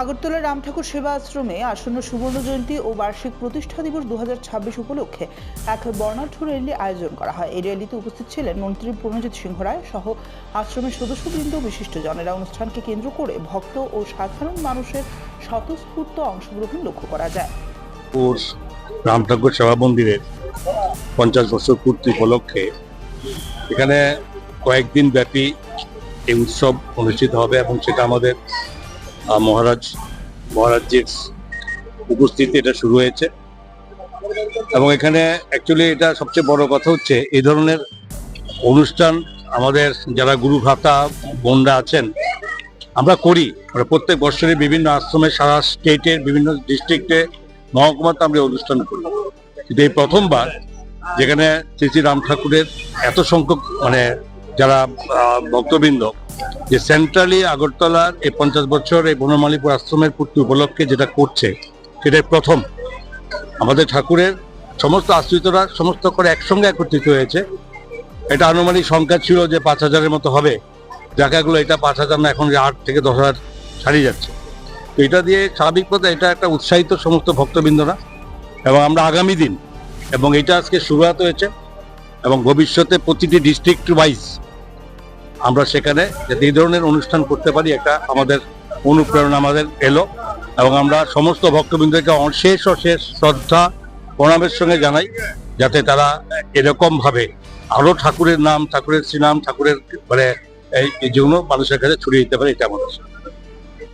আগরতলা রাম ঠাকুর সেবা আশ্রমে আসন্ন সুবর্ণ জয়ন্তী ও বার্ষিক প্রতিষ্ঠা দিবস দুহাজার ছাব্বিশ উপলক্ষে এক বর্ণাঢ্য র্যালি আয়োজন করা হয়। এই র্যালিতে উপস্থিত ছিলেন মন্ত্রী প্রণজিৎ সিংহ রায় সহ আশ্রমের সদস্যবৃন্দ, বিশিষ্টজনেরা। অনুষ্ঠানকে কেন্দ্র করে ভক্ত ও সাধারণ মানুষের স্বতঃস্ফূর্ত অংশগ্রহণ লক্ষ্য করা যায়। রাম ঠাকুর সেবা মন্দিরের পঞ্চাশ বছর পূর্তি উপলক্ষে এখানে কয়েকদিন ব্যাপী এই উৎসব অনুষ্ঠিত হবে এবং সেটা আমাদের মহারাজ মহারাজজির উপস্থিতি এটা শুরু হয়েছে। এবং এখানে অ্যাকচুয়ালি এটা সবচেয়ে বড় কথা হচ্ছে, এই ধরনের অনুষ্ঠান আমাদের যারা গুরু ভ্রাতা বোনরা আছেন, আমরা করি। আমরা প্রত্যেক বছরই বিভিন্ন আশ্রমে সারা স্টেটের বিভিন্ন ডিস্ট্রিক্টে মহকুমাতে আমরা অনুষ্ঠান করি। কিন্তু এই প্রথমবার যেখানে শ্রী শ্রী রাম ঠাকুরের এত সংখ্যক মানে যারা ভক্তবৃন্দ যে সেন্ট্রালি আগরতলার এই পঞ্চাশ বছর এই বনমালীপুর আশ্রমের পূর্তি উপলক্ষে যেটা করছে, সেটাই প্রথম। আমাদের ঠাকুরের সমস্ত আশ্রিতরা সমস্ত করে একসঙ্গে একত্রিত হয়েছে। এটা আনুমানিক সংখ্যা ছিল যে পাঁচ হাজারের মতো হবে। জায়গাগুলো এটা পাঁচ হাজার না, এখন আট থেকে দশ হাজার ছাড়িয়ে যাচ্ছে। তো এটা দিয়ে স্বাভাবিক কথা এটা একটা উৎসাহিত সমস্ত ভক্তবৃন্দরা। এবং আমরা আগামী দিন, এবং এটা আজকে শুরুয়াত হয়েছে, এবং ভবিষ্যতে প্রতিটি ডিস্ট্রিক্ট ওয়াইজ আমরা সেখানে যাতে এই ধরনের অনুষ্ঠান করতে পারি, একটা আমাদের অনুপ্রেরণা আমাদের এলো এবং আমরা সমস্ত ভক্তবৃন্দকে অশেষ অশেষ শ্রদ্ধা, প্রণামের সঙ্গে জানাই যাতে তারা এরকমভাবে আরও আরও ঠাকুরের নাম, ঠাকুরের শ্রীনাম, ঠাকুরের মানে এই জন্য মানুষের কাছে ছড়িয়ে দিতে পারে, এটা আমাদের।